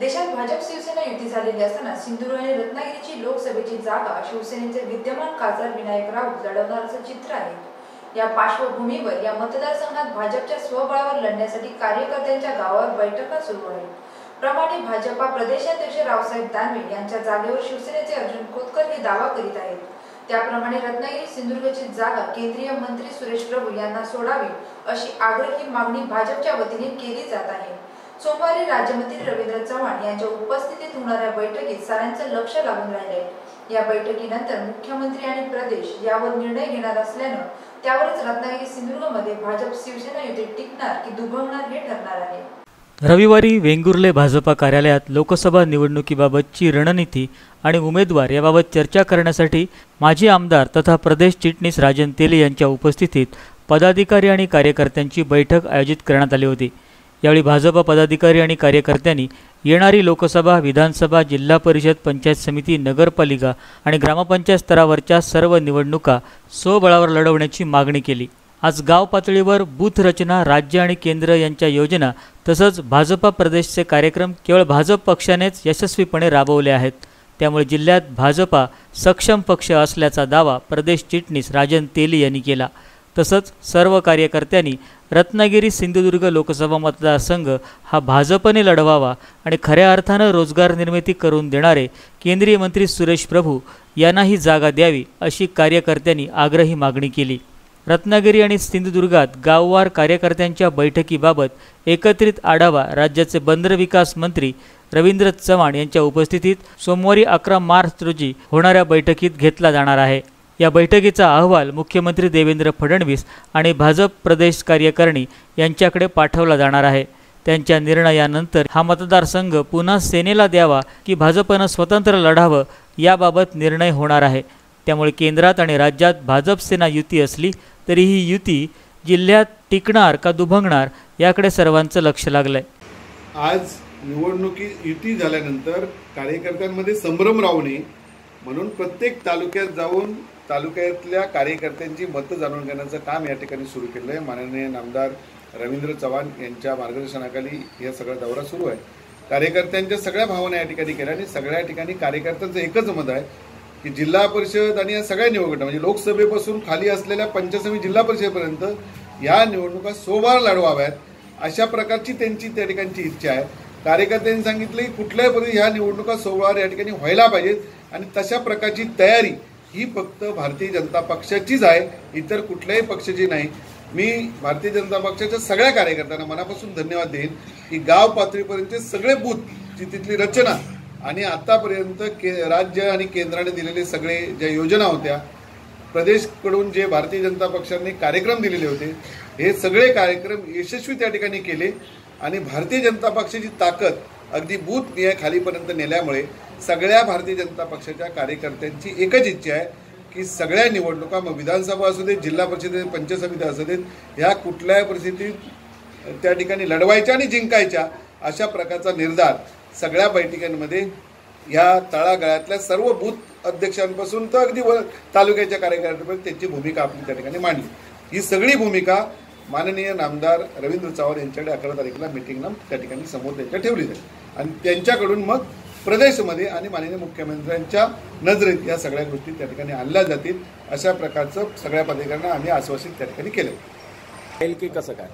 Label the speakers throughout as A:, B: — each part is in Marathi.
A: देशात भाजप शिवसेना युती झालेली असताना सिंधुदुर्ग आणि रत्नागिरीची लोकसभेची जागा शिवसेनेचे विद्यमान खासदार विनायक राऊत लढवणार असं चित्र आहे. या पार्श्वभूमीवर या मतदारसंघात भाजपच्या स्वबळावर लढण्यासाठी कार्यकर्त्यांच्या गावावर बैठका सुरू आहेत. प्रमाणे भाजपा प्रदेशाध्यक्ष रावसाहेब दानवे यांच्या जागेवर शिवसेनेचे अर्जुन खोतकर हे दावा करीत आहेत. त्याप्रमाणे रत्नागिरी सिंधुदुर्गची जागा केंद्रीय मंत्री सुरेश प्रभू यांना सोडावी अशी आग्रही मागणी भाजपच्या वतीने केली जात आहे. सोमवारी राज्यमंत्री रवींद्र चव्हाण यांच्या उपस्थितीत होणाऱ्या बैठकीत साऱ्यांचं लक्ष लागून राहिले. या बैठकीनंतर मुख्यमंत्री आणि प्रदेश यावर निर्णय घेणार असल्यानं त्यावरच रत्नागिरी सिंधुदुर्गमध्ये भाजप शिवसेना युती टिकणार की दुभवणार हे ठरणार आहे.
B: रविवारी वेंगुर्ले भाजपा कार्यालयात लोकसभा निवडणुकीबाबतची रणनीती आणि उमेदवार याबाबत चर्चा करण्यासाठी माजी आमदार तथा प्रदेश चिटणीस राजन तेली यांच्या उपस्थितीत पदाधिकारी आणि कार्यकर्त्यांची बैठक आयोजित करण्यात आली होती. यावेळी भाजपा पदाधिकारी आणि कार्यकर्त्यांनी येणारी लोकसभा विधानसभा जिल्हा परिषद पंचायत समिती नगरपालिका आणि ग्रामपंचायत स्तरावरच्या सर्व निवडणुका स्वबळावर लढवण्याची मागणी केली. आज गाव पातळीवर बूथ रचना राज्य आणि केंद्र यांच्या योजना तसंच भाजपा प्रदेशचे कार्यक्रम केवळ भाजप पक्षानेच यशस्वीपणे राबवले आहेत. त्यामुळे जिल्ह्यात भाजपा सक्षम पक्ष असल्याचा दावा प्रदेश चिटणीस राजन तेली यांनी केला. तसंच सर्व कार्यकर्त्यांनी रत्नागिरी सिंधुदुर्ग लोकसभा मतदारसंघ हा भाजपने लढवावा आणि खऱ्या अर्थानं रोजगार निर्मिती करून देणारे केंद्रीय मंत्री सुरेश प्रभू यांनाही जागा द्यावी अशी कार्यकर्त्यांनी आग्रही मागणी केली. रत्नागिरी आणि सिंधुदुर्गात गाववार कार्यकर्त्यांच्या बैठकीबाबत एकत्रित आढावा राज्याचे बंदर विकास मंत्री रवींद्र चव्हाण यांच्या उपस्थितीत सोमवारी अकरा मार्च रोजी होणाऱ्या बैठकीत घेतला जाणार आहे. या बैठकीचा अहवाल मुख्यमंत्री देवेंद्र फडणवीस आणि भाजप प्रदेश कार्यकारिणी यांच्याकडे पाठवला जाणार आहे. त्यांच्या निर्णयानंतर हा मतदारसंघ पुन्हा सेनेला द्यावा की भाजपनं स्वतंत्र लढावं याबाबत निर्णय होणार आहे. त्यामुळे केंद्रात आणि राज्यात भाजप सेना युती असली तरी ही युती जिल्ह्यात टिकणार का दुभंगणार याकडे सर्वांचं लक्ष लागलंय.
C: आज निवडणुकी युती झाल्यानंतर कार्यकर्त्यांमध्ये संभ्रम राहू नये म्हणून प्रत्येक तालुक्यात जाऊन तालुक्यातल्या कार्यकर्त्यांची मतं जाणून घेण्याचं काम या ठिकाणी सुरू केलं आहे माननीय नामदार रवींद्र चव्हाण यांच्या मार्गदर्शनाखाली या सगळा दौरा सुरू आहे. कार्यकर्त्यांच्या सगळ्या भावना या ठिकाणी केल्या आणि सगळ्या ठिकाणी कार्यकर्त्यांचं एकच मत आहे की जिल्हा परिषद आणि या सगळ्या निवडणुका म्हणजे लोकसभेपासून खाली असलेल्या पंचसमी जिल्हा परिषदेपर्यंत या निवडणुका सोबार लढवाव्यात अशा प्रकारची त्यांची त्या ठिकाणची इच्छा आहे. कार्यकर्त्यांनी सांगितलं की कुठल्याही पद्धती ह्या निवडणुका सोमवार या ठिकाणी व्हायला पाहिजेत आणि तशा प्रकारची तयारी ही फक्त भारतीय जनता पक्षाचीच आहे इतर कुठल्याही पक्षाची नाही. मी भारतीय जनता पक्षाच्या सगळ्या कार्यकर्त्यांना मनापासून धन्यवाद देईन की गाव पातळीपर्यंतचे सगळे बूथ जी तिथली रचना आणि आतापर्यंत के राज्य आणि केंद्राने दिलेले सगळे ज्या योजना होत्या प्रदेशकडून जे भारतीय जनता पक्षाने कार्यक्रम दिलेले होते हे सगळे कार्यक्रम यशस्वी त्या ठिकाणी केले आणि भारतीय जनता पक्षाची ताकद अगदी बूथ निय खालीपर्यंत नेल्यामुळे सगळ्या भारतीय जनता पक्षाच्या कार्यकर्त्यांची एकच इच्छा आहे की सगळ्या निवडणुका मग विधानसभा असू देत जिल्हा परिषद पंचायत असू देत ह्या कुठल्याही परिस्थितीत त्या ठिकाणी लढवायच्या आणि जिंकायच्या अशा प्रकारचा निर्धार सगळ्या बैठकांमध्ये ह्या तळागाळातल्या सर्व बूथ अध्यक्षांपासून तर अगदी व तालुक्याच्या कार्यकर्त्यांपर्यंत त्यांची भूमिका आपली त्या ठिकाणी मांडली. ही सगळी भूमिका माननीय नामदार रवींद्र चव्हाण यांच्याकडे अकरा तारखेला मिटिंगला त्या ठिकाणी समोर त्यांच्या ठेवली जाईल. आणि त्यांच्याकडून मग प्रदेशमध्ये आणि माननीय मुख्यमंत्र्यांच्या नजरेत या सगळ्या गोष्टी त्या ठिकाणी आणल्या जातील अशा प्रकारचं सगळ्या पदाधिकाऱ्यांना आम्ही आश्वासित त्या ठिकाणी केलं.
D: की कसं काय?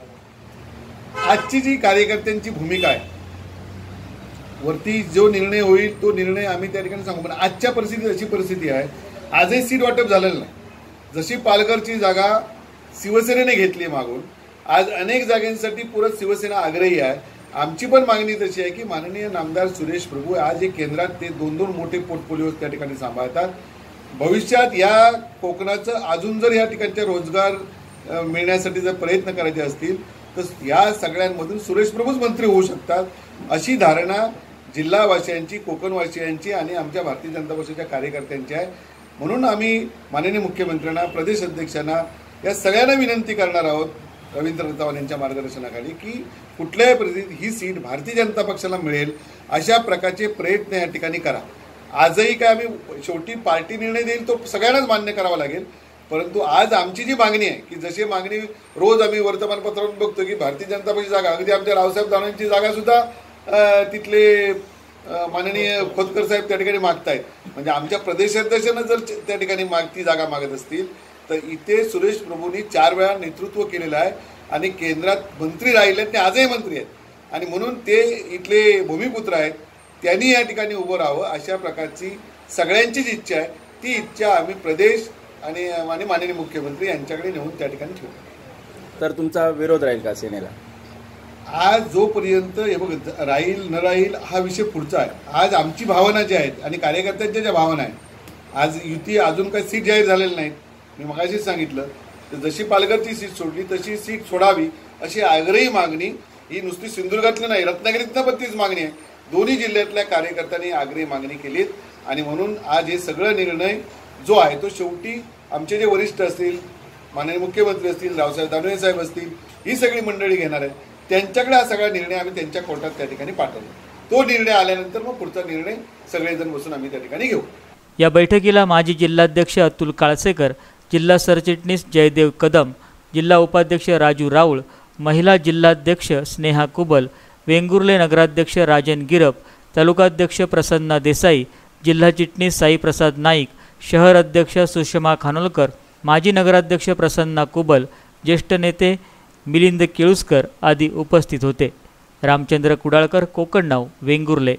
C: आजची जी कार्यकर्त्यांची भूमिका आहे वरती जो निर्णय होईल तो निर्णय आम्ही त्या ठिकाणी सांगू. पण आजच्या परिस्थितीत अशी परिस्थिती आहे आजही सीट वाटप झालेलं नाही. जशी पालघरची जागा शिवसेनेने घेतली मागून. आज अनेक जागांसाठी पुरत शिवसेना आग्रही आहे. आमची पण मागणी तशी आहे की माननीय नामदार सुरेश प्रभू आज एक केंद्रात ते दोन दोन मोठे पोर्टफोलिओ त्या ठिकाणी सांभाळतात. भविष्यात या कोकणाचं अजून जर या ठिकाणचे रोजगार मिळण्यासाठी जर प्रयत्न करायचे असतील तर या सगळ्यांमधून सुरेश प्रभूच मंत्री होऊ शकतात अशी धारणा जिल्हावासियांची कोकणवासियांची आणि आमच्या भारतीय जनता पक्षाच्या कार्यकर्त्यांची आहे. म्हणून आम्ही माननीय मुख्यमंत्र्यांना प्रदेश अध्यक्षांना या सगळ्यांना विनंती करणार आहोत रवींद्र चव्हाण यांच्या मार्गदर्शनाखाली की कुठल्याही परिस्थितीत ही सीट भारतीय जनता पक्षाला मिळेल अशा प्रकारचे प्रयत्न या ठिकाणी करा. आजही काय आम्ही शेवटी पार्टी निर्णय देईल तो सगळ्यांनाच मान्य करावा लागेल. परंतु आज आमची जी मागणी आहे की जशी मागणी रोज आम्ही वर्तमानपत्रातून बघतो की भारतीय जनता पक्षाची जागा अगदी आमच्या रावसाहेब दानवेंची जागा सुद्धा तिथले माननीय खोतकर साहेब त्या ठिकाणी मागतायत. म्हणजे आमच्या प्रदेशाध्यक्षांना जर त्या ठिकाणी माग ती जागा मागत असतील तर इथे सुरेश प्रभूंनी चार वेळा नेतृत्व केलेलं आहे आणि केंद्रात मंत्री राहिले ते आजही मंत्री आहेत. आणि म्हणून ते इथले भूमिपुत्र आहेत त्यांनी या ठिकाणी उभं राहावं अशा प्रकारची सगळ्यांचीच इच्छा आहे. ती इच्छा आम्ही प्रदेश आणि आणि माननीय मुख्यमंत्री यांच्याकडे नेऊन त्या ठिकाणी ठेवू.
D: तर तुमचा विरोध राहील का सेनेला?
C: आज जोपर्यंत हे बघ राहील न राहील हा विषय पुढचा आहे. आज आमची भावना ज्या आहेत आणि कार्यकर्त्यांच्या ज्या भावना आहेत आज युती अजून काही सीट जाहीर झालेली नाहीत. मी मगाशीच सांगितलं तर जशी पालघरची सीट सोडली तशी सीट सोडावी अशी आग्रही मागणी ही नुसती सिंधुदुर्गातली नाही रत्नागिरीतनं पण तीच मागणी आहे. दोन्ही जिल्ह्यातल्या कार्यकर्त्यांनी आग्रही मागणी केलीत आणि म्हणून आज हे सगळं निर्णय जो आहे तो शेवटी आमचे जे वरिष्ठ असतील माननीय मुख्यमंत्री असतील रावसाहेब दानवे साहेब असतील ही सगळी मंडळी घेणार आहे. त्यांच्याकडे हा सगळा निर्णय आम्ही त्यांच्या कोर्टात त्या ठिकाणी पाठवतो. तो निर्णय आल्यानंतर मग पुढचा निर्णय सगळेजण बसून आम्ही त्या ठिकाणी घेऊ.
B: या बैठकीला माजी जिल्हाध्यक्ष अतुल काळसेकर जिल्हा सरचिटणीस जयदेव कदम जिल्हा उपाध्यक्ष राजू राऊळ महिला जिल्हाध्यक्ष स्नेहा कुबल वेंगुर्ले नगराध्यक्ष राजन गिरप तालुकाध्यक्ष प्रसन्ना देसाई जिल्हा चिटणीस साईप्रसाद नाईक शहर अध्यक्ष सुषमा खानोलकर माजी नगराध्यक्ष प्रसन्ना कुबल ज्येष्ठ नेते मिलिंद केळुसकर आदी उपस्थित होते. रामचंद्र कुडाळकर कोकण नाव वेंगुर्ले.